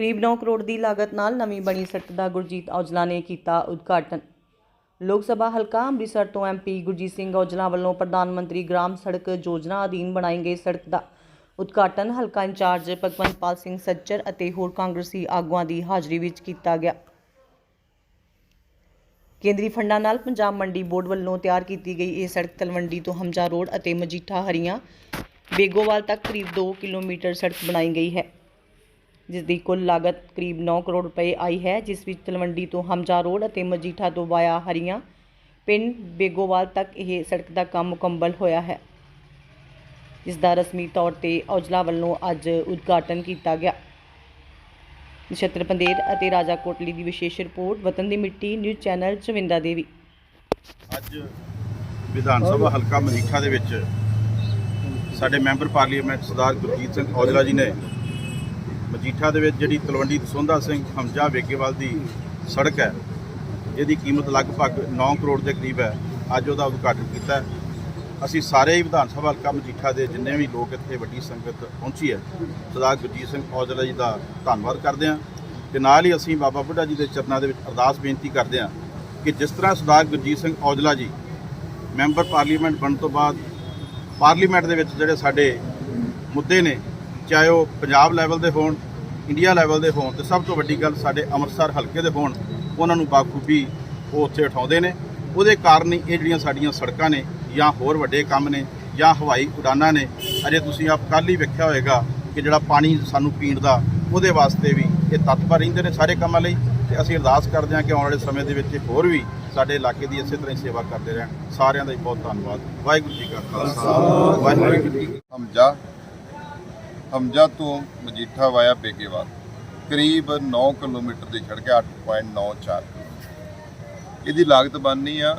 ਕਰੀਬ 9 ਕਰੋੜ ਦੀ ਲਾਗਤ ਨਾਲ ਨਵੀਂ ਬਣੀ ਸੜਕ ਦਾ ਗੁਰਜੀਤ ਔਜਲਾ ਨੇ ਕੀਤਾ ਉਦਘਾਟਨ। ਲੋਕ ਸਭਾ ਹਲਕਾ ਅੰਮ੍ਰਿਤਸਰ ਤੋਂ ਐਮਪੀ ਗੁਰਜੀਤ ਸਿੰਘ ਔਜਲਾ ਵੱਲੋਂ ਪ੍ਰਧਾਨ ਮੰਤਰੀ ਗ੍ਰਾਮ ਸੜਕ ਯੋਜਨਾ ਅਧੀਨ ਬਣਾਈ ਗਈ ਸੜਕ ਦਾ ਉਦਘਾਟਨ ਹਲਕਾ ਇੰਚਾਰਜ ਭਗਵੰਤਪਾਲ ਸਿੰਘ ਸੱਜਰ ਅਤੇ ਹੋਰ ਕਾਂਗਰਸੀ ਆਗੂਆਂ ਦੀ ਹਾਜ਼ਰੀ ਵਿੱਚ ਕੀਤਾ ਗਿਆ। ਕੇਂਦਰੀ ਫੰਡਾਂ ਨਾਲ ਪੰਜਾਬ ਮੰਡੀ ਬੋਰਡ ਵੱਲੋਂ ਤਿਆਰ ਕੀਤੀ ਗਈ ਇਹ ਸੜਕ ਤਲਵੰਡੀ ਤੋਂ ਹਮਜਾ ਰੋਡ ਅਤੇ ਮਜੀਠਾ ਹਰੀਆਂ ਬੇਗੋਵਾਲ ਤੱਕ ਕਰੀਬ 2 ਕਿਲੋਮੀਟਰ ਸੜਕ ਬਣਾਈ ਗਈ ਹੈ। ਜਿਸ ਦੀ ਕੁੱਲ ਲਾਗਤ ਕਰੀਬ 9 ਕਰੋੜ ਰੁਪਏ ਆਈ ਹੈ, ਜਿਸ ਵਿੱਚ ਤਲਵੰਡੀ ਤੋਂ ਹਮਜਾ ਰੋਡ ਅਤੇ ਮਜੀਠਾ ਤੋਂ ਵਾਇਆ ਹਰੀਆਂ ਪਿੰਡ ਬੇਗੋਵਾਲ ਤੱਕ ਇਹ ਸੜਕ ਦਾ ਕੰਮ ਮੁਕੰਮਲ ਹੋਇਆ ਹੈ। ਜਿਸ ਦਾ ਰਸਮੀ ਤੌਰ ਤੇ ਔਜਲਾ ਵੱਲੋਂ ਅੱਜ ਉਦਘਾਟਨ ਕੀਤਾ ਗਿਆ। ਨਛੱਤਰ ਪੰਦੇਰ ਅਤੇ ਰਾਜਾ ਕੋਟਲੀ ਦੀ ਵਿਸ਼ੇਸ਼ ਰਿਪੋਰਟ, ਵਤਨ ਦੀ ਮਿੱਟੀ, ਨਿਊਜ਼ ਚੈਨਲ ਚਵਿੰਦਾ ਦੇਵੀ। ਅੱਜ ਵਿਧਾਨ ਸਭਾ ਹਲਕਾ ਮਜੀਠਾ ਦੇ ਵਿੱਚ ਸਾਡੇ ਮੈਂਬਰ ਪਾਰਲੀਮੈਂਟ ਸਰਦਾਰ ਗੁਰਜੀਤ ਸਿੰਘ ਔਜਲਾ ਜੀ ਨੇ ਮਜੀਠਾ ਦੇ ਵਿੱਚ ਜਿਹੜੀ ਤਲਵੰਡੀ ਦਸੁੰਦਾ ਸਿੰਘ ਹਮਜਾ ਵੇਗੇਵਾਲ ਦੀ ਸੜਕ ਹੈ ਜਿਹਦੀ ਕੀਮਤ ਲਗਭਗ 9 ਕਰੋੜ ਦੇ ਕਰੀਬ ਹੈ। ਅੱਜ ਉਹਦਾ ਉਦਘਾਟਨ ਕੀਤਾ ਅਸੀਂ ਸਾਰੇ ਹੀ ਵਿਧਾਨ ਸਭਾ ਹਲਕਾ ਮਜੀਠਾ ਦੇ ਜਿੰਨੇ ਵੀ ਲੋਕ ਇੱਥੇ ਵੱਡੀ ਸੰਗਤ ਪਹੁੰਚੀ ਹੈ, ਸਰਦਾਰ ਗੁਰਜੀਤ ਸਿੰਘ ਔਜਲਾ ਜੀ ਦਾ ਧੰਨਵਾਦ ਕਰਦੇ ਹਾਂ ਤੇ ਨਾਲ ਹੀ ਅਸੀਂ ਬਾਬਾ ਬੁੱਢਾ ਜੀ ਦੇ ਚਰਨਾਂ ਦੇ ਵਿੱਚ ਅਰਦਾਸ ਬੇਨਤੀ ਕਰਦੇ ਹਾਂ ਕਿ ਜਿਸ ਤਰ੍ਹਾਂ ਸਰਦਾਰ ਗੁਰਜੀਤ ਸਿੰਘ ਔਜਲਾ ਜੀ ਮੈਂਬਰ ਪਾਰਲੀਮੈਂਟ ਬਣਨ ਤੋਂ ਬਾਅਦ ਪਾਰਲੀਮੈਂਟ ਦੇ ਵਿੱਚ ਜਿਹੜੇ ਸਾਡੇ ਮੁੱਦੇ ਨੇ, ਚਾਹੇ ਉਹ ਪੰਜਾਬ ਲੈਵਲ ਦੇ ਹੋਣ ਇੰਡੀਆ ਲੈਵਲ ਦੇ ਹੋਣ ਤੇ ਸਭ ਤੋਂ ਵੱਡੀ ਗੱਲ ਸਾਡੇ ਅੰਮ੍ਰਿਤਸਰ ਹਲਕੇ ਦੇ ਹੋਣ, ਉਹਨਾਂ ਨੂੰ ਬਾਖੂਬੀ ਉਹ ਉੱਥੇ ਉਠਾਉਂਦੇ ਨੇ। ਉਹਦੇ ਕਾਰਨ ਹੀ ਇਹ ਜਿਹੜੀਆਂ ਸਾਡੀਆਂ ਸੜਕਾਂ ਨੇ, ਜਾਂ ਹੋਰ ਵੱਡੇ ਕੰਮ ਨੇ, ਜਾਂ ਹਵਾਈ ਉਡਾਨਾਂ ਨੇ, ਅਜੇ ਤੁਸੀਂ ਆਪ ਕੱਲ੍ਹ ਹੀ ਵੇਖਿਆ ਹੋਵੇਗਾ ਕਿ ਜਿਹੜਾ ਪਾਣੀ ਸਾਨੂੰ ਪੀਣ ਦਾ, ਉਹਦੇ ਵਾਸਤੇ ਵੀ ਇਹ ਤਤਪਰ ਰਹਿੰਦੇ ਨੇ ਸਾਰੇ ਕੰਮਾਂ ਲਈ। ਤੇ ਅਸੀਂ ਅਰਦਾਸ ਕਰਦੇ ਹਾਂ ਕਿ ਆਉਣ ਵਾਲੇ ਸਮੇਂ ਦੇ ਵਿੱਚ ਇਹ ਹੋਰ ਵੀ ਸਾਡੇ ਇਲਾਕੇ ਦੀ ਇਸੇ ਤਰ੍ਹਾਂ ਹੀ ਸੇਵਾ ਕਰਦੇ ਰਹਿਣ। ਸਾਰਿਆਂ ਦਾ ਹੀ ਬਹੁਤ ਧੰਨਵਾਦ। ਵਾਹਿਗੁਰੂ ਜੀ ਕਾ ਖਾਲਸਾ। ਵਾਹਿਗੁਰੂ ਜੀ ਕੀ ਫਤਿਹ। ਹਮਜਾ ਤੋਂ ਮਜੀਠਾ ਵਾਇਆ ਬੇਗੇਵਾਲ ਕਰੀਬ 9 ਕਿਲੋਮੀਟਰ ਦੀ ਸੜਕ ਹੈ 8.94 ਇਹਦੀ ਲਾਗਤ ਬਣਨੀ ਆ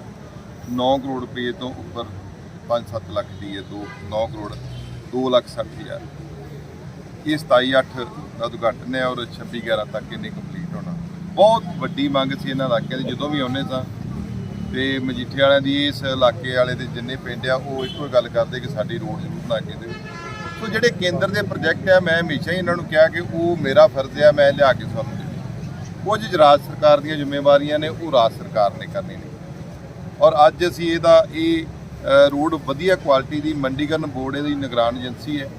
9 ਕਰੋੜ ਰੁਪਏ ਤੋਂ ਉੱਪਰ 5-7 ਲੱਖ ਦੀ ਹੈ 2 9 ਕਰੋੜ 2 ਲੱਖ 60 ਹਜ਼ਾਰ। ਇਹ 27-8 ਦਾ ਉਦਘਾਟਨ ਹੈ ਔਰ 26-11 ਤੱਕ ਇਹਨੇ ਕੰਪਲੀਟ ਹੋਣਾ। ਬਹੁਤ ਵੱਡੀ ਮੰਗ ਸੀ ਇਹਨਾਂ ਇਲਾਕਿਆਂ ਦੀ, ਜਦੋਂ ਵੀ ਆਉਂਦੇ ਸਾਂ, ਤੇ ਮਜੀਠੇ ਵਾਲਿਆਂ ਦੀ ਇਸ ਇਲਾਕੇ ਵਾਲੇ ਦੇ ਜਿੰਨੇ ਪਿੰਡ ਆ, ਉਹ ਇੱਕੋ ਗੱਲ ਕਰਦੇ ਕਿ ਸਾਡੀ ਰੋਡ ਜ਼ਰੂਰ ਬਣਾ ਕੇ ਦਿਓ ਸੋ ਜਿਹੜੇ ਕੇਂਦਰ ਦੇ ਪ੍ਰੋਜੈਕਟ ਆ ਮੈਂ ਹਮੇਸ਼ਾ ਹੀ ਇਹਨਾਂ ਨੂੰ ਕਿਹਾ ਕਿ ਉਹ ਮੇਰਾ ਫਰਜ਼ ਆ ਮੈਂ ਲਿਆ ਕੇ ਤੁਹਾਨੂੰ ਦੇਣੀ ਕੁਝ ਰਾਜ ਸਰਕਾਰ ਦੀਆਂ ਜ਼ਿੰਮੇਵਾਰੀਆਂ ਨੇ, ਉਹ ਰਾਜ ਸਰਕਾਰ ਨੇ ਕਰਨੀ ਨੇ। ਔਰ ਅੱਜ ਅਸੀਂ ਇਹਦਾ, ਇਹ ਰੋਡ ਵਧੀਆ ਕੁਆਲਿਟੀ ਦੀ, ਮੰਡੀਕਰਨ ਬੋਰਡ ਇਹਦੀ ਨਿਗਰਾਨ ਏਜੰਸੀ ਹੈ।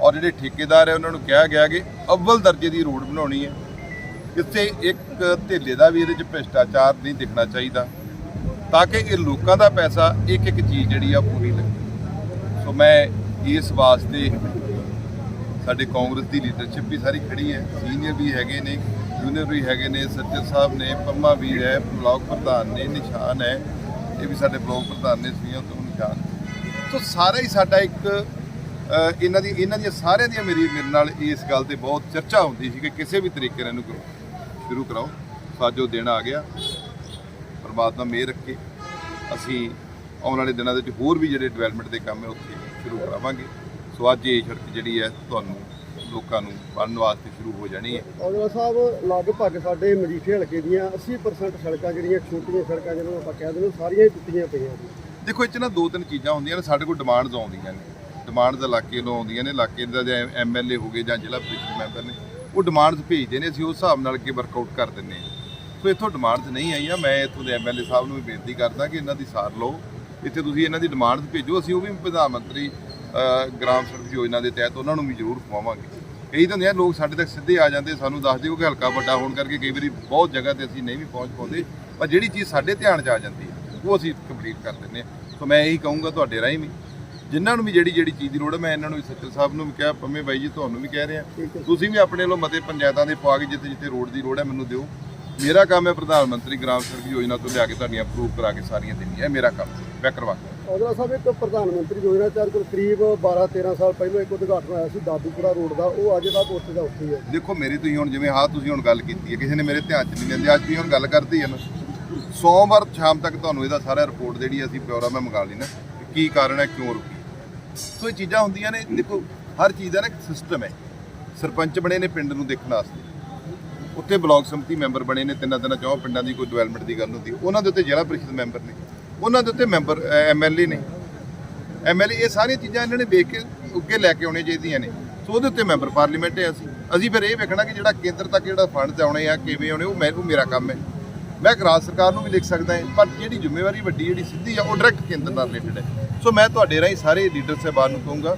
ਔਰ ਜਿਹੜੇ ਠੇਕੇਦਾਰ ਹੈ, ਉਹਨਾਂ ਨੂੰ ਕਿਹਾ ਗਿਆ ਕਿ ਅਵਲ ਦਰਜੇ ਦੀ ਰੋਡ ਬਣਾਉਣੀ ਹੈ। ਕਿਸੇ ਇੱਕ ਧੇਲੇ ਦਾ ਵੀ ਇਹਦੇ 'ਚ ਭ੍ਰਿਸ਼ਟਾਚਾਰ ਨਹੀਂ ਦਿਖਣਾ ਚਾਹੀਦਾ, ਤਾਂ ਕਿ ਇਹ ਲੋਕਾਂ ਦਾ ਪੈਸਾ ਇੱਕ ਇੱਕ ਚੀਜ਼ ਜਿਹੜੀ ਆ ਪੂਰੀ ਲੱਗੇ। ਸੋ ਮੈਂ ਇਸ ਵਾਸਤੇ ਸਾਡੇ ਕਾਂਗਰਸ ਦੀ ਲੀਡਰਸ਼ਿਪ ਵੀ ਸਾਰੀ ਖੜੀ ਹੈ। ਸੀਨੀਅਰ ਵੀ ਹੈਗੇ ਨੇ ਜੂਨੀਅਰ ਵੀ ਹੈਗੇ ਨੇ, ਸੱਜਣ ਸਾਹਿਬ ਨੇ, ਪੰਮਾ ਵੀਰ ਹੈ, ਬਲਾਕ ਪ੍ਰਧਾਨ ਨੇ, ਨਿਸ਼ਾਨ ਹੈ, ਇਹ ਵੀ ਸਾਡੇ ਬਲਾਕ ਪ੍ਰਧਾਨ ਨੇ ਸਵੀਆਂ ਤੋਂ ਨਿਸ਼ਾਨ ਸੋ ਸਾਰਾ ਹੀ ਸਾਡਾ ਇੱਕ ਇਹਨਾਂ ਦੀ, ਇਹਨਾਂ ਦੀਆਂ ਸਾਰਿਆਂ ਦੀਆਂ ਮੇਰੀ, ਮੇਰੇ ਨਾਲ ਇਸ ਗੱਲ ਤੇ ਬਹੁਤ ਚਰਚਾ ਹੁੰਦੀ ਸੀ ਕਿ ਕਿਸੇ ਵੀ ਤਰੀਕੇ ਨਾਲ ਇਹਨੂੰ ਕਰੋ। ਸ਼ੁਰੂ ਕਰਾਓ। ਸਾਜੋ ਦਿਨ ਆ ਗਿਆ। ਪਰਮਾਤਮਾ ਮਿਹਰ ਰੱਖੇ। ਅਸੀਂ ਆਉਣ ਵਾਲੇ ਦਿਨਾਂ ਦੇ ਵਿੱਚ ਹੋਰ ਵੀ ਜਿਹੜੇ ਡਿਵੈਲਪਮੈਂਟ ਦੇ ਕੰਮ ਹੈ, ਉੱਥੇ ਸ਼ੁਰੂ ਕਰਾਵਾਂਗੇ। ਸੋ ਅੱਜ ਇਹ ਸੜਕ ਜਿਹੜੀ ਹੈ ਤੁਹਾਨੂੰ ਲੋਕਾਂ ਨੂੰ ਬਣਨ ਵਾਸਤੇ ਸ਼ੁਰੂ ਹੋ ਜਾਣੀ ਹੈ। ਔਜਲਾ ਸਾਹਿਬ ਲਗਭਗ ਸਾਡੇ ਮਜੀਠੇ ਹਲਕੇ ਦੀਆਂ 80% ਸੜਕਾਂ ਜਿਹੜੀਆਂ ਛੋਟੀਆਂ ਸੜਕਾਂ ਜਿਹਨੂੰ ਆਪਾਂ ਕਹਿ ਦਿੰਦੇ ਹਾਂ, ਸਾਰੀਆਂ ਹੀ ਟੁੱਟੀਆਂ ਪਈਆਂ ਨੇ। ਦੇਖੋ ਇਹ 'ਚ ਨਾ ਦੋ ਤਿੰਨ ਚੀਜ਼ਾਂ ਹੁੰਦੀਆਂ ਨੇ ਸਾਡੇ ਕੋਲ ਡਿਮਾਂਡਸ ਆਉਂਦੀਆਂ ਨੇ। ਡਿਮਾਂਡਸ ਇਲਾਕੇ ਵੱਲੋਂ ਆਉਂਦੀਆਂ ਨੇ ਇਲਾਕੇ ਦਾ ਜਾਂ ਐਮਐਲਏ ਹੋ ਗਏ ਜਾਂ ਜ਼ਿਲ੍ਹਾ ਪ੍ਰੀਸ਼ਦ ਮੈਂਬਰ ਨੇ ਉਹ ਡਿਮਾਂਡਸ ਭੇਜਦੇ ਨੇ ਅਸੀਂ ਉਸ ਹਿਸਾਬ ਨਾਲ ਅੱਗੇ ਵਰਕਆਊਟ ਕਰ ਦਿੰਨੇ ਹਾਂ। ਸੋ ਇੱਥੋਂ ਡਿਮਾਂਡਸ ਨਹੀਂ ਆਈਆਂ ਮੈਂ ਇੱਥੋਂ ਦੇ ਐਮਐਲਏ ਸਾਹਿਬ ਨੂੰ ਵੀ ਬੇਨਤੀ ਕਰਦਾ ਕਿ ਇਹਨਾਂ ਦੀ ਸਾਰ ਲਓ। ਇੱਥੇ ਤੁਸੀਂ ਇਹਨਾਂ ਦੀ ਡਿਮਾਂਡਸ ਭੇਜੋ ਅਸੀਂ ਉਹ ਵੀ ਪ੍ਰਧਾਨ ਮੰਤਰੀ ਗ੍ਰਾਮ ਸੜਕ ਯੋਜਨਾ ਦੇ ਤਹਿਤ ਉਹਨਾਂ ਨੂੰ ਵੀ ਜ਼ਰੂਰ ਖਵਾਵਾਂਗੇ। ਇਹੀ ਤਾਂ ਆ ਲੋਕ ਸਾਡੇ ਤੱਕ ਸਿੱਧੇ ਆ ਜਾਂਦੇ ਸਾਨੂੰ ਦੱਸ ਦਿਓ ਕਿ ਹਲਕਾ ਵੱਡਾ ਹੋਣ ਕਰਕੇ ਕਈ ਵਾਰੀ ਬਹੁਤ ਜਗ੍ਹਾ ਤੇ ਅਸੀਂ ਨਹੀਂ ਵੀ ਪਹੁੰਚ ਪਾਉਂਦੇ ਪਰ ਜਿਹੜੀ ਚੀਜ਼ ਸਾਡੇ ਧਿਆਨ 'ਚ ਆ ਜਾਂਦੀ ਹੈ ਉਹ ਅਸੀਂ ਕੰਪਲੀਟ ਕਰ ਦਿੰਦੇ ਹਾਂ ਸੋ ਮੈਂ ਇਹੀ ਕਹੂੰਗਾ ਤੁਹਾਡੇ ਰਾਹੀਂ ਵੀ ਜਿਨ੍ਹਾਂ ਨੂੰ ਵੀ ਜਿਹੜੀ ਜਿਹੜੀ ਚੀਜ਼ ਦੀ ਲੋੜ ਹੈ ਮੈਂ ਇਹਨਾਂ ਨੂੰ ਵੀ ਸੱਚਲ ਸਾਹਿਬ ਨੂੰ ਵੀ ਕਿਹਾ ਪੰਮੇ ਬਾਈ ਜੀ ਤੁਹਾਨੂੰ ਵੀ ਕਹਿ ਰਿਹਾ। ਤੁਸੀਂ ਵੀ ਆਪਣੇ ਵੱਲੋਂ ਮਤੇ ਪੰਚਾਇਤਾਂ ਦੇ ਪਵਾ ਕੇ ਜਿੱਥੇ ਜਿੱਥੇ ਰੋਡ ਦੀ ਲੋੜ ਹੈ ਮੈਨੂੰ ਦਿਓ। ਮੇਰਾ ਕੰਮ ਹੈ ਪ੍ਰਧਾਨ ਮੰਤਰੀ ਗ੍ਰਾਮ ਸੜਕ ਯੋਜਨਾ ਤੋਂ ਲਿਆ ਕੇ ਤੁਹਾਡੀਆਂ ਅਪਰੂਵ ਕਰਾ ਕੇ ਸਾਰੀਆਂ ਦੇਣੀਆਂ ਇਹ ਮੇਰਾ ਕੰਮ ਮੈਂ ਕਰਵਾ ਕੇ ਔਜਲਾ ਸਾਹਿਬ ਇੱਕ ਪ੍ਰਧਾਨ ਮੰਤਰੀ ਯੋਜਨਾ ਚਾਰ ਕੋਲ ਕਰੀਬ 12 13 ਸਾਲ ਪਹਿਲਾਂ ਇੱਕ ਉਦਘਾਟਨ ਹੋਇਆ ਸੀ ਦਾਦੂਪੁਰਾ ਰੋਡ ਦਾ ਉਹ ਅੱਜ ਤੱਕ ਉੱਥੇ ਦਾ ਉੱਥੇ ਹੀ ਹੈ। ਦੇਖੋ ਮੇਰੀ ਤੁਸੀਂ ਹੁਣ ਜਿਵੇਂ ਹਾਂ ਤੁਸੀਂ ਹੁਣ ਗੱਲ ਕੀਤੀ ਹੈ ਕਿਸੇ ਨੇ ਮੇਰੇ ਧਿਆਨ 'ਚ ਨਹੀਂ ਲੈਂਦੇ ਅੱਜ ਵੀ ਹੁਣ ਗੱਲ ਕਰਤੀ ਹੈ ਨਾ। ਸੋਮਵਾਰ ਸ਼ਾਮ ਤੱਕ ਤੁਹਾਨੂੰ ਇਹਦਾ ਸਾਰਾ ਰਿਪੋਰਟ ਜਿਹੜੀ ਹੈ ਅਸੀਂ ਪਿਓਰਾ ਮੈਂ ਮੰਗਾ ਲੈਣਾ ਕਿ ਕੀ ਕਾਰਨ ਹੈ ਕਿਉਂ ਰੁਕੀ ਸੋ ਇਹ ਚੀਜ਼ਾਂ ਹੁੰਦੀਆਂ ਨੇ ਦੇਖੋ ਹਰ ਚੀਜ਼ ਦਾ ਨਾ ਇੱਕ ਸਿਸਟਮ ਹੈ। ਸਰਪੰਚ ਬਣੇ ਨੇ ਪਿੰਡ ਨੂੰ ਦੇਖਣ ਵਾਸਤੇ। ਉੱਥੇ ਬਲਾਕ ਸਮਿਤੀ ਮੈਂਬਰ ਬਣੇ ਨੇ, ਤਿੰਨਾਂ ਤਿੰਨਾਂ ਚੌਂ ਪਿੰਡਾਂ ਦੀ ਕੋਈ ਡਿਵੈਲਪਮੈਂਟ ਦੀ ਗੱਲ ਹੁੰਦੀ। ਉਹਨਾਂ ਦੇ ਉੱਤੇ ਜ਼ਿਲ੍ਹਾ ਪ੍ਰੀਸ਼ਦ ਮੈਂਬਰ ਨੇ। ਉਹਨਾਂ ਦੇ ਉੱਤੇ ਮੈਂਬਰ ਐਮਐਲਏ ਨੇ। ਐਮਐਲਏ ਇਹ ਸਾਰੀਆਂ ਚੀਜ਼ਾਂ ਇਹਨਾਂ ਨੇ ਵੇਖ ਕੇ ਅੱਗੇ ਲੈ ਕੇ ਆਉਣੀਆਂ ਚਾਹੀਦੀਆਂ ਨੇ। ਸੋ ਉਹਦੇ ਉੱਤੇ ਮੈਂਬਰ ਪਾਰਲੀਮੈਂਟ ਹੈ ਅਸੀਂ। ਅਸੀਂ ਫਿਰ ਇਹ ਵੇਖਣਾ ਕਿ ਜਿਹੜਾ ਕੇਂਦਰ ਤੱਕ ਜਿਹੜਾ ਫੰਡ ਆਉਣੇ ਆ, ਕਿਵੇਂ ਆਉਣੇ, ਉਹ ਮੈਂ, ਉਹ ਮੇਰਾ ਕੰਮ ਹੈ। ਮੈਂ ਇੱਕ ਰਾਜ ਸਰਕਾਰ ਨੂੰ ਵੀ ਲਿਖ ਸਕਦਾ ਹਾਂ, ਪਰ ਜਿਹੜੀ ਜ਼ਿੰਮੇਵਾਰੀ ਵੱਡੀ, ਜਿਹੜੀ ਸਿੱਧੀ ਆ, ਉਹ ਡਾਇਰੈਕਟ ਕੇਂਦਰ ਨਾਲ ਰਿਲੇਟਡ ਹੈ। ਸੋ ਮੈਂ ਤੁਹਾਡੇ ਰਾਹੀਂ ਸਾਰੇ ਲੀਡਰ ਸਾਹਿਬਾਨ ਨੂੰ ਕਹੂੰਗਾ,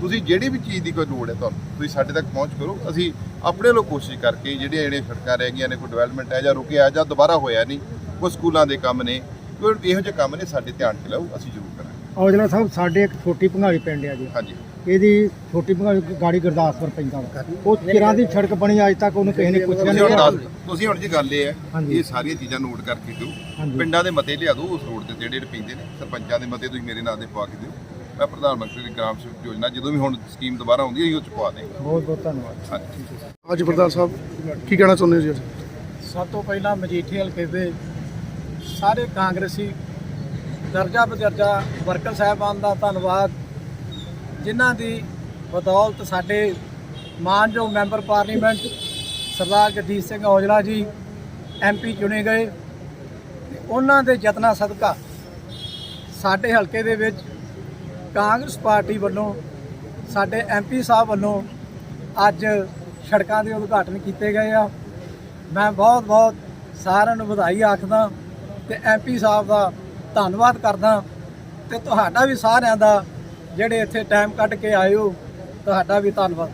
ਤੁਸੀਂ ਜਿਹੜੀ ਵੀ ਚੀਜ਼ ਦੀ ਕੋਈ ਲੋੜ ਹੈ ਤੁਹਾਨੂੰ, ਤੁਸੀਂ ਸਾਡੇ ਤੱਕ ਪਹੁੰਚ ਕਰੋ। ਅਸੀਂ ਆਪਣੇ ਵੱਲੋਂ ਕੋਸ਼ਿਸ਼ ਕਰਕੇ ਜਿਹੜੀਆਂ ਜਿਹੜੀਆਂ ਸੜਕਾਂ ਰਹਿ ਗਈਆਂ ਨੇ ਕੋਈ ਡਿਵੈਲਪਮੈਂਟ ਹੈ ਜਾਂ ਰੁਕਿਆ ਜਾਂ ਦੁਬਾਰਾ ਹੋਇਆ ਨਹੀਂ ਕੋਈ ਸਕੂਲਾਂ ਦੇ ਕੰਮ ਨੇ ਕੋਈ ਇਹੋ ਜਿਹੇ ਕੰਮ ਨੇ ਸਾਡੇ ਧਿਆਨ 'ਚ ਲਿਆਓ ਅਸੀਂ ਜ਼ਰੂਰ ਕਰਾਂਗੇ। ਔਜਲਾ ਸਾਹਿਬ ਸਾਡੇ ਇੱਕ ਛੋਟੀ ਭੰਗਾਲੀ ਪਿੰਡ ਆ ਜੀ। ਹਾਂਜੀ। ਇਹਦੀ ਛੋਟੀ ਭੰਗਾਲੀ ਗਾੜੀ ਗੁਰਦਾਸਪੁਰ ਪੈਂਦਾ ਵਾ। ਉਹ ਕਿਰਾਂ ਦੀ ਸੜਕ ਬਣੀ ਅੱਜ ਤੱਕ ਉਹਨੂੰ ਕਿਸੇ ਨੇ ਪੁੱਛਿਆ ਤੁਸੀਂ ਹੁਣ ਨਹੀਂ। ਤੁਸੀਂ ਹੁਣ ਜੀ ਗੱਲ ਇਹ ਹੈ ਹਾਂਜੀ। ਇਹ ਸਾਰੀਆਂ ਚੀਜ਼ਾਂ ਨੋਟ ਕਰਕੇ ਦਿਓ। ਹਾਂਜੀ। ਪਿੰਡਾਂ ਦੇ ਮਤੇ ਲਿਆ ਦਿਓ ਉਸ ਰੋਡ ਤੇ ਜਿਹੜੇ ਜਿਹੜੇ ਪੈਂਦੇ ਨੇ ਸਰਪੰਚਾਂ ਦੇ ਮਤੇ ਤੁਸੀਂ ਮੇਰੇ ਨਾਂ ਤੇ ਪਵਾ ਕੇ ਦਿਓ। ਮੈਂ ਪ੍ਰਧਾਨ ਮੰਤਰੀ ਦੀ ਗ੍ਰਾਮ ਸੜਕ ਯੋਜਨਾ ਜਦੋਂ ਵੀ ਹੁਣ ਸਕੀਮ ਦੁਬਾਰਾ ਆਉਂਦੀ ਹੈ ਉਹ ਚ ਪਵਾ ਦੇਵਾਂਗੇ। ਬਹੁਤ ਬਹੁਤ ਧੰਨਵਾਦ। ਹਾਂਜੀ। ਅੱਜ ਪ੍ਰਧਾਨ ਸਾਹਿਬ ਕੀ ਕਹਿਣਾ ਚਾਹੁੰਦੇ ਹੋ ਜੀ ਅੱਜ? ਸਭ ਤੋਂ ਪਹਿਲਾਂ ਮਜੀਠੀ ਹਲਕੇ ਦੇ ਸਾਰੇ ਕਾਂਗਰਸੀ ਦਰਜਾ ਬਦਰਜਾ ਵਰਕਰ ਸਾਹਿਬਾਨ ਦਾ ਧੰਨਵਾਦ ਜਿਨ੍ਹਾਂ ਦੀ ਬਦੌਲਤ ਸਾਡੇ ਮਾਨਯੋਗ member parliament Sardar Jagjit Singh Aujla ji MP ਚੁਣੇ ਗਏ। ਉਹਨਾਂ ਦੇ ਯਤਨਾਂ ਸਦਕਾ ਸਾਡੇ ਹਲਕੇ ਦੇ ਵਿੱਚ ਕਾਂਗਰਸ ਪਾਰਟੀ ਵੱਲੋਂ ਸਾਡੇ ਐਮਪੀ ਸਾਹਿਬ ਵੱਲੋਂ ਅੱਜ ਸੜਕਾਂ ਦੇ ਉਦਘਾਟਨ ਕੀਤੇ ਗਏ ਆ। ਮੈਂ ਬਹੁਤ ਬਹੁਤ ਸਾਰਿਆਂ ਨੂੰ ਵਧਾਈ ਆਖਦਾ ਤੇ ਐਮਪੀ ਸਾਹਿਬ ਦਾ ਧੰਨਵਾਦ ਕਰਦਾ ਤੇ ਤੁਹਾਡਾ ਵੀ ਸਾਰਿਆਂ ਦਾ ਜਿਹੜੇ ਇੱਥੇ ਟਾਈਮ ਕੱਢ ਕੇ ਆਏ ਹੋ ਤੁਹਾਡਾ ਵੀ ਧੰਨਵਾਦ।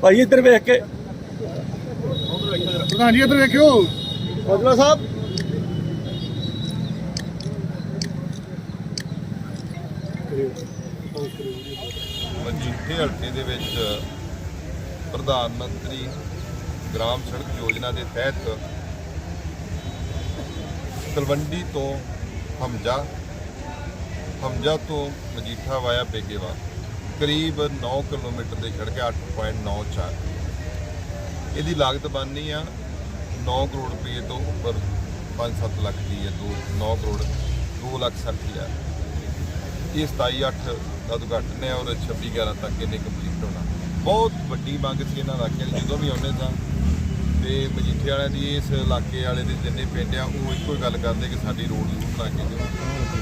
ਭਾਈ ਇੱਧਰ ਵੇਖ ਕੇ। ਪ੍ਰਧਾਨ ਜੀ ਇੱਧਰ ਵੇਖਿਓ। ਔਜਲਾ ਸਾਹਿਬ ਮਜੀਠੇ ਹਲਕੇ ਦੇ ਵਿੱਚ ਪ੍ਰਧਾਨ ਮੰਤਰੀ ਗ੍ਰਾਮ ਸੜਕ ਯੋਜਨਾ ਦੇ ਤਹਿਤ ਤਲਵੰਡੀ ਤੋਂ ਹਮਜਾ ਹਮਜਾ ਤੋਂ ਮਜੀਠਾ ਵਾਇਆ ਬੇਗੇਵਾ ਕਰੀਬ 9 ਕਿਲੋਮੀਟਰ ਦੀ ਸੜਕ ਹੈ 8.94 ਇਹਦੀ ਲਾਗਤ ਬਣਨੀ ਆ 9 ਕਰੋੜ ਰੁਪਏ ਤੋਂ ਉੱਪਰ 5-7 ਲੱਖ ਦੀ ਹੈ 2 9 ਕਰੋੜ 2 ਲੱਖ 60 ਹਜ਼ਾਰ। ਇਹ 27 8 ਦਾ ਉਦਘਾਟਨ ਹੈ ਔਰ 26 11 ਤੱਕ ਇਹਨੇ ਕੰਪਲੀਟ ਹੋਣਾ। ਬਹੁਤ ਵੱਡੀ ਮੰਗ ਸੀ ਇਹਨਾਂ ਇਲਾਕਿਆਂ ਦੀ ਜਦੋਂ ਵੀ ਆਉਂਦੇ ਸਾਂ ਤੇ ਮਜੀਠੇ ਵਾਲਿਆਂ ਦੀ ਇਸ ਇਲਾਕੇ ਵਾਲੇ ਦੇ ਜਿੰਨੇ ਪਿੰਡ ਆ ਉਹ ਇੱਕੋ ਹੀ ਗੱਲ ਕਰਦੇ ਕਿ ਸਾਡੀ ਰੋਡ ਜ਼ਰੂਰ ਬਣਾ ਕੇ ਦਿਓ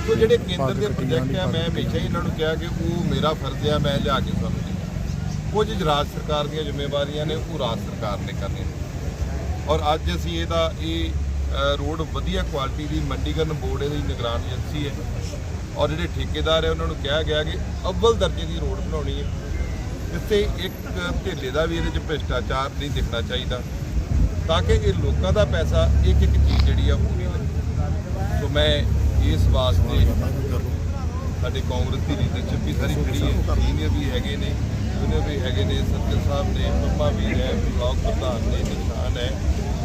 ਸੋ ਜਿਹੜੇ ਕੇਂਦਰ ਦੇ ਪ੍ਰੋਜੈਕਟ ਆ ਮੈਂ ਹਮੇਸ਼ਾ ਹੀ ਇਹਨਾਂ ਨੂੰ ਕਿਹਾ ਕਿ ਉਹ ਮੇਰਾ ਫਰਜ਼ ਆ ਮੈਂ ਲਿਆ ਕੇ ਤੁਹਾਨੂੰ ਦੇਵਾਂ ਕੁਝ ਰਾਜ ਸਰਕਾਰ ਦੀਆਂ ਜ਼ਿੰਮੇਵਾਰੀਆਂ ਨੇ ਉਹ ਰਾਜ ਸਰਕਾਰ ਨੇ ਕਰਨੀਆਂ। ਔਰ ਅੱਜ ਅਸੀਂ ਇਹਦਾ ਇਹ ਰੋਡ ਵਧੀਆ ਕੁਆਲਿਟੀ ਦੀ ਮੰਡੀਕਰਨ ਬੋਰਡ ਇਹਦੀ ਨਿਗਰਾਨ ਏਜੰਸੀ ਹੈ। ਔਰ ਜਿਹੜੇ ਠੇਕੇਦਾਰ ਹੈ, ਉਹਨਾਂ ਨੂੰ ਕਿਹਾ ਗਿਆ ਕਿ ਅਵਲ ਦਰਜੇ ਦੀ ਰੋਡ ਬਣਾਉਣੀ ਹੈ। ਜਿੱਥੇ ਇੱਕ ਢੇਲੇ ਦਾ ਵੀ ਇਹਦੇ 'ਚ ਭ੍ਰਿਸ਼ਟਾਚਾਰ ਨਹੀਂ ਦਿਖਣਾ ਚਾਹੀਦਾ। ਤਾਂ ਕਿ ਇਹ ਲੋਕਾਂ ਦਾ ਪੈਸਾ ਇੱਕ ਇੱਕ ਚੀਜ਼ ਜਿਹੜੀ ਆ ਪੂਰੀ ਲੱਗੇ। ਸੋ ਮੈਂ ਇਸ ਵਾਸਤੇ ਸਾਡੇ ਕਾਂਗਰਸ ਦੀ ਲੀਡਰਸ਼ਿਪ ਵੀ ਸਾਰੀ ਖੜੀ ਹੈ। ਸੀਨੀਅਰ ਵੀ ਹੈਗੇ ਨੇ, ਜੂਨੀਅਰ ਵੀ ਹੈਗੇ ਨੇ, ਸੱਜਣ ਸਾਹਿਬ ਨੇ, ਪੰਮਾ ਵੀ ਹੈ, ਬਲਾਕ ਪ੍ਰਧਾਨ ਨੇ, ਨਿਸ਼ਾਨ ਹੈ।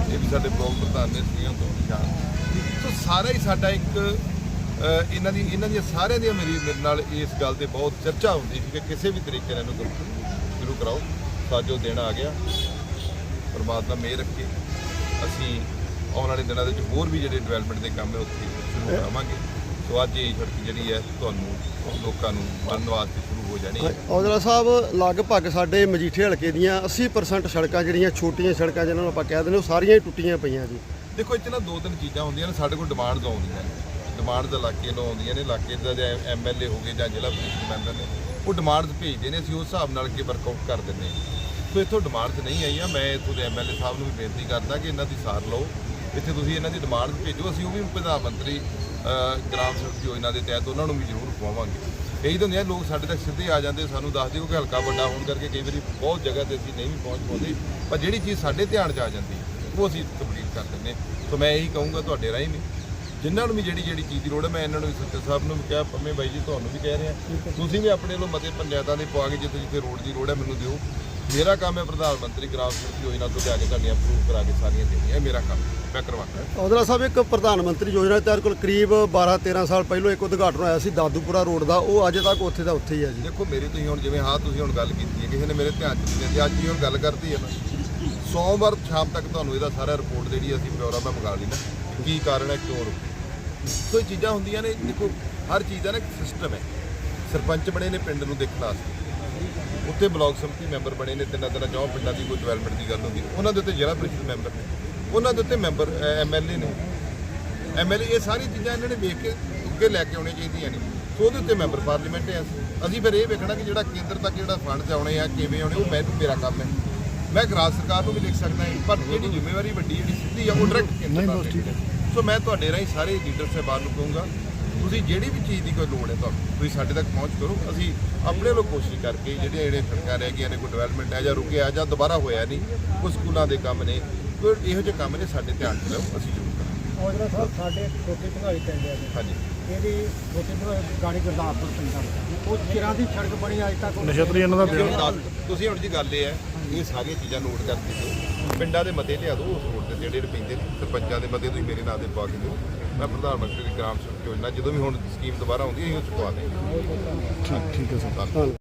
ਇਹ ਵੀ ਸਾਡੇ ਬਲਾਕ ਪ੍ਰਧਾਨ ਨੇ ਸੀਆਂ ਤੋਂ ਨਿਸ਼ਾਨ। ਸੋ ਸਾਰਾ ਹੀ ਸਾਡਾ ਇੱਕ ਇਹਨਾਂ ਦੀ ਇਹਨਾਂ ਦੀਆਂ ਸਾਰਿਆਂ ਦੀਆਂ ਮੇਰੀ ਮੇਰੇ ਨਾਲ ਇਸ ਗੱਲ ਤੇ ਬਹੁਤ ਚਰਚਾ ਹੁੰਦੀ ਸੀ ਕਿ ਕਿਸੇ ਵੀ ਤਰੀਕੇ ਨਾਲ ਇਹਨੂੰ ਕਰੋ- ਸ਼ੁਰੂ ਕਰਾਓ। ਸਾਜੋ ਦਿਨ ਆ ਗਿਆ। ਪਰਮਾਤਮਾ ਮਿਹਰ ਰੱਖੇ। ਅਸੀਂ ਆਉਣ ਵਾਲੇ ਦਿਨਾਂ ਦੇ ਵਿੱਚ ਹੋਰ ਵੀ ਜਿਹੜੇ ਡਿਵੈਲਪਮੈਂਟ ਦੇ ਕੰਮ ਹੈ ਉੱਥੇ ਸ਼ੁਰੂ ਕਰਾਵਾਂਗੇ। ਸੋ ਅੱਜ ਇਹ ਸੜਕ ਜਿਹੜੀ ਹੈ ਤੁਹਾਨੂੰ ਲੋਕਾਂ ਨੂੰ ਬਣਨ ਵਾਸਤੇ ਸ਼ੁਰੂ ਹੋ ਜਾਣੀ ਹੈ। ਔਜਲਾ ਸਾਹਿਬ ਲਗਭਗ ਸਾਡੇ ਮਜੀਠੇ ਹਲਕੇ ਦੀਆਂ 80% ਸੜਕਾਂ ਜਿਹੜੀਆਂ ਛੋਟੀਆਂ ਸੜਕਾਂ ਜਿਹਨਾਂ ਨੂੰ ਆਪਾਂ ਕਹਿ ਦਿੰਦੇ ਉਹ ਸਾਰੀਆਂ ਹੀ ਟੁੱਟੀਆਂ ਪਈਆਂ ਜੀ। ਦੇਖੋ ਇੱਥੇ ਨਾ ਦੋ ਤਿੰਨ ਚੀਜ਼ਾਂ ਹੁੰਦੀਆਂ ਨੇ ਸਾਡੇ ਕੋਲ ਡਿਮਾਂਡਸ ਆਉਂਦੀਆਂ ਨੇ। ਡਿਮਾਂਡਸ ਇਲਾਕੇ ਨੂੰ ਆਉਂਦੀਆਂ ਨੇ, ਇਲਾਕੇ ਦਾ ਜਾਂ ਐਮਐਲਏ ਹੋ ਗਏ ਜਾਂ ਜ਼ਿਲ੍ਹਾ ਪ੍ਰੀਸ਼ਦ ਮੈਂਬਰ ਨੇ, ਉਹ ਡਿਮਾਂਡਸ ਭੇਜਦੇ ਨੇ, ਅਸੀਂ ਉਸ ਹਿਸਾਬ ਨਾਲ ਅੱਗੇ ਵਰਕਆਊਟ ਕਰ ਦਿੰਦੇ ਹਾਂ। ਸੋ ਇੱਥੋਂ ਡਿਮਾਂਡਸ ਨਹੀਂ ਆਈਆਂ, ਮੈਂ ਇੱਥੋਂ ਦੇ ਐਮਐਲਏ ਸਾਹਿਬ ਨੂੰ ਵੀ ਬੇਨਤੀ ਕਰਦਾ ਕਿ ਇਹਨਾਂ ਦੀ ਸਾਰ ਲਓ। ਇੱਥੇ ਤੁਸੀਂ ਇਹਨਾਂ ਦੀ ਡਿਮਾਂਡਸ ਭੇਜੋ, ਅਸੀਂ ਉਹ ਵੀ ਪ੍ਰਧਾਨ ਮੰਤਰੀ ਗ੍ਰਾਮ ਸੜਕ ਯੋਜਨਾ ਦੇ ਤਹਿਤ ਉਹਨਾਂ ਨੂੰ ਵੀ ਜ਼ਰੂਰ ਪਵਾਵਾਂਗੇ ਇਹੀ ਤਾਂ ਹੁੰਦੀਆਂ ਲੋਕ ਸਾਡੇ ਤੱਕ ਸਿੱਧੇ ਆ ਜਾਂਦੇ, ਸਾਨੂੰ ਦੱਸ ਦਿਓ ਕਿ ਹਲਕਾ ਵੱਡਾ ਹੋਣ ਕਰਕੇ ਕਈ ਵਾਰੀ ਬਹੁਤ ਜਗ੍ਹਾ ਤੇ ਅਸੀਂ ਨਹੀਂ ਵੀ ਪਹੁੰਚ ਪਾਉਂਦੇ, ਪਰ ਜਿਹੜੀ ਚੀਜ਼ ਸਾਡੇ ਧਿਆਨ 'ਚ ਆ ਜਾਂਦੀ, ਉਹ ਅਸੀਂ ਕੰਪਲੀਟ ਕਰ ਦਿੰਦੇ ਹਾਂ। ਸੋ ਮੈਂ ਇਹੀ ਕਹੂੰਗਾ ਤੁਹਾਡੇ ਰਾਹੀਂ ਵੀ ਜਿਨ੍ਹਾਂ ਨੂੰ ਵੀ ਜਿਹੜੀ ਜਿਹੜੀ ਚੀਜ਼ ਦੀ ਲੋੜ ਹੈ ਮੈਂ ਇਹਨਾਂ ਨੂੰ ਵੀ ਸੱਚੇ ਸਾਹਿਬ ਨੂੰ ਵੀ ਕਿਹਾ ਪੰਮੇ ਬਾਈ ਜੀ ਤੁਹਾਨੂੰ ਵੀ ਕਹਿ ਰਿਹਾ ਤੁਸੀਂ ਵੀ ਆਪਣੇ ਵੱਲੋਂ ਮਤੇ ਪੰਚਾਇਤਾਂ ਦੇ ਪਵਾ ਕੇ ਜਿੱਥੇ ਜਿੱਥੇ ਰੋਡ ਦੀ ਲੋੜ ਹੈ ਮੈਨੂੰ ਦਿਓ। ਮੇਰਾ ਕੰਮ ਹੈ ਪ੍ਰਧਾਨ ਮੰਤਰੀ ਗ੍ਰਾਮ ਸੜਕ ਯੋਜਨਾ ਤੋਂ ਲਿਆ ਕੇ ਤੁਹਾਡੀਆਂ ਅਪਰੂਵ ਕਰਾ ਕੇ ਸਾਰੀਆਂ ਦੇਣੀਆਂ। ਇਹ ਮੇਰਾ ਕੰਮ ਹੈ। ਮੈਂ ਕਰਵਾਉਂਦਾ ਔਜਲਾ ਸਾਹਿਬ ਇੱਕ ਪ੍ਰਧਾਨ ਮੰਤਰੀ ਯੋਜਨਾ ਤਹਿਤ ਕੋਲ ਕਰੀਬ 12 13 ਸਾਲ ਪਹਿਲਾਂ ਇੱਕ ਉਦਘਾਟਨ ਹੋਇਆ ਸੀ ਦਾਦੂਪੁਰਾ ਰੋਡ ਦਾ। ਉਹ ਅਜੇ ਤੱਕ ਉੱਥੇ ਦਾ ਉੱਥੇ ਹੀ ਹੈ ਜੀ। ਦੇਖੋ ਮੇਰੀ ਤੁਸੀਂ ਹੁਣ ਜਿਵੇਂ ਹਾਂ ਤੁਸੀਂ ਹੁਣ ਗੱਲ ਕੀਤੀ ਹੈ ਕਿਸੇ ਨੇ ਮੇਰੇ ਧਿਆਨ ਚ ਨਹੀਂ ਅੱਜ ਹੀ ਹੁਣ ਗੱਲ ਕਰਤੀ ਹੈ ਨਾ। ਸੋਮਵਾਰ ਸ਼ਾਮ ਤੱਕ ਤੁਹਾਨੂੰ ਇਹਦਾ ਸਾਰਾ ਰਿਪੋਰਟ ਜਿਹੜੀ ਅਸੀਂ ਬਿਊਰੋ ਮੈਂ ਮੰਗਾ ਲਈ ਨਾ ਕੀ ਕਾਰਨ ਹੈ ਕਿਉਂ ਰੁਕੀ ਸੋ ਇਹ ਚੀਜ਼ਾਂ ਹੁੰਦੀਆਂ ਨੇ ਦੇਖੋ ਹਰ ਚੀਜ਼ ਦਾ ਨਾ ਇੱਕ ਸਿਸਟਮ ਹੈ। ਸਰਪੰਚ ਬਣੇ ਨੇ ਪਿੰਡ ਨੂੰ ਦੇਖਣ ਵਾਸਤੇ। ਉੱਥੇ ਬਲਾਕ ਸਮਿਤੀ ਮੈਂਬਰ ਬਣੇ ਨੇ ਤਿੰਨਾਂ ਤਿੰਨਾਂ ਚੌਂ ਪਿੰਡਾਂ ਦੀ ਕੋਈ ਡਿਵੈਲਪਮੈਂਟ ਦੀ ਗੱਲ ਹੁੰਦੀ ਉਹਨਾਂ ਦੇ ਉੱਤੇ ਜ਼ਿਲ੍ਹਾ ਪ੍ਰੀਸ਼ਦ ਮੈਂਬਰ ਨੇ। ਉਹਨਾਂ ਦੇ ਉੱਤੇ ਮੈਂਬਰ ਐਮਐਲਏ ਨੇ। ਐਮਐਲਏ ਇਹ ਸਾਰੀ ਚੀਜ਼ਾਂ ਇਹਨਾਂ ਨੇ ਵੇਖ ਕੇ ਅੱਗੇ ਲੈ ਕੇ ਆਉਣੀਆਂ ਚਾਹੀਦੀਆਂ ਨੇ। ਸੋ ਉਹਦੇ ਉੱਤੇ ਮੈਂਬਰ ਪਾਰਲੀਮੈਂਟ ਹੈ। ਅਸੀਂ। ਫਿਰ ਇਹ ਵੇਖਣਾ ਕਿ ਜਿਹੜਾ ਕੇਂਦਰ ਤੱਕ ਜਿਹੜਾ ਫੰਡ ਆਉਣੇ ਆ ਕਿਵੇਂ ਆਉਣੇ ਉਹ ਮੈਨੂੰ ਮੇਰਾ ਕੰਮ ਹੈ। ਮੈਂ ਰਾਜ ਸਰਕਾਰ ਨੂੰ ਵੀ ਲਿਖ ਸਕਦਾ ਹਾਂ ਪਰ ਜਿਹੜੀ ਜ਼ਿੰਮੇਵਾਰੀ ਵੱਡੀ ਜਿਹੜੀ ਸਿੱਧੀ ਆ ਉਹ ਡਾਇਰੈਕਟ ਕੇਂਦਰ ਪਾਰਲੀਮੈਂਟ ਹੈ। ਸੋ ਮੈਂ ਤੁਹਾਡੇ ਰਾਹੀਂ ਸਾਰੇ ਲੀਡਰ ਸਾਹਿਬਾਨ ਨੂੰ ਕਹੂੰਗਾ ਤੁਸੀਂ ਜਿਹੜੀ ਵੀ ਚੀਜ਼ ਦੀ ਕੋਈ ਲੋੜ ਹੈ ਤੁਹਾਨੂੰ ਤੁਸੀਂ ਸਾਡੇ ਤੱਕ ਪਹੁੰਚ ਕਰੋ। ਅਸੀਂ ਆਪਣੇ ਵੱਲੋਂ ਕੋਸ਼ਿਸ਼ ਕਰਕੇ ਜਿਹੜੀਆਂ ਜਿਹੜੇ ਸੜਕਾਂ ਰਹਿ ਗਈਆਂ ਨੇ ਕੋਈ ਡਿਵੈਲਪਮੈਂਟ ਹੈ ਜਾਂ ਰੁਕਿਆ ਜਾਂ ਦੁਬਾਰਾ ਹੋਇਆ ਨਹੀਂ ਕੋਈ ਸਕੂਲਾਂ ਦੇ ਕੰਮ ਨੇ ਕੋਈ ਇਹੋ ਜਿਹੇ ਕੰਮ ਨੇ ਸਾਡੇ ਧਿਆਨ 'ਚ ਲਿਆਓ ਅਸੀਂ ਜ਼ਰੂਰ ਕਰਾਂਗੇ। ਔਜਲਾ ਸਾਹਿਬ ਸਾਡੇ ਛੋਟੀ ਭੰਗਾਲੀ ਪਿੰਡ ਹੈ ਹਾਂਜੀ। ਇਹਦੀ ਛੋਟੀ ਭੰਗਾਲੀ ਗਾੜੀ ਗੁਰਦਾਸਪੁਰ ਪੈਂਦਾ ਉਹ ਚਿਰਾਂ ਦੀ ਸੜਕ ਬਣੀ ਅੱਜ ਤੱਕ ਤੁਸੀਂ ਹੁਣ ਦੱਸ- ਤੁਸੀਂ ਹੁਣ ਜੀ ਗੱਲ ਇਹ ਹੈ ਇਹ ਸਾਰੀਆਂ ਚੀਜ਼ਾਂ ਨੋਟ ਕਰਕੇ ਦਿਓ। ਪਿੰਡਾਂ ਦੇ ਮਤੇ ਲਿਆ ਦਿਓ ਉਸ ਰੋਡ ਤੇ ਜਿਹੜੇ ਜਿਹੜੇ ਪੈਂਦੇ ਨੇ ਸਰਪੰਚਾਂ ਦੇ ਮਤੇ ਤੁਸੀਂ ਮੇਰੇ ਨਾਂ ਤੇ ਪਾ ਕੇ ਦਿਓ। ਮੈਂ ਪ੍ਰਧਾਨ ਮੰਤਰੀ ਦੀ ਗ੍ਰਾਮ ਸੜਕ ਯੋਜਨਾ ਜਦੋਂ ਵੀ ਹੁਣ ਸਕੀਮ ਦੁਬਾਰਾ ਆਉਂਦੀ ਹੈ ਅਸੀਂ ਉਹ ਚੁਕਵਾ ਦੇਵਾਂਗੇ ਠੀਕ ਠੀਕ ਹੈ ਸਰ।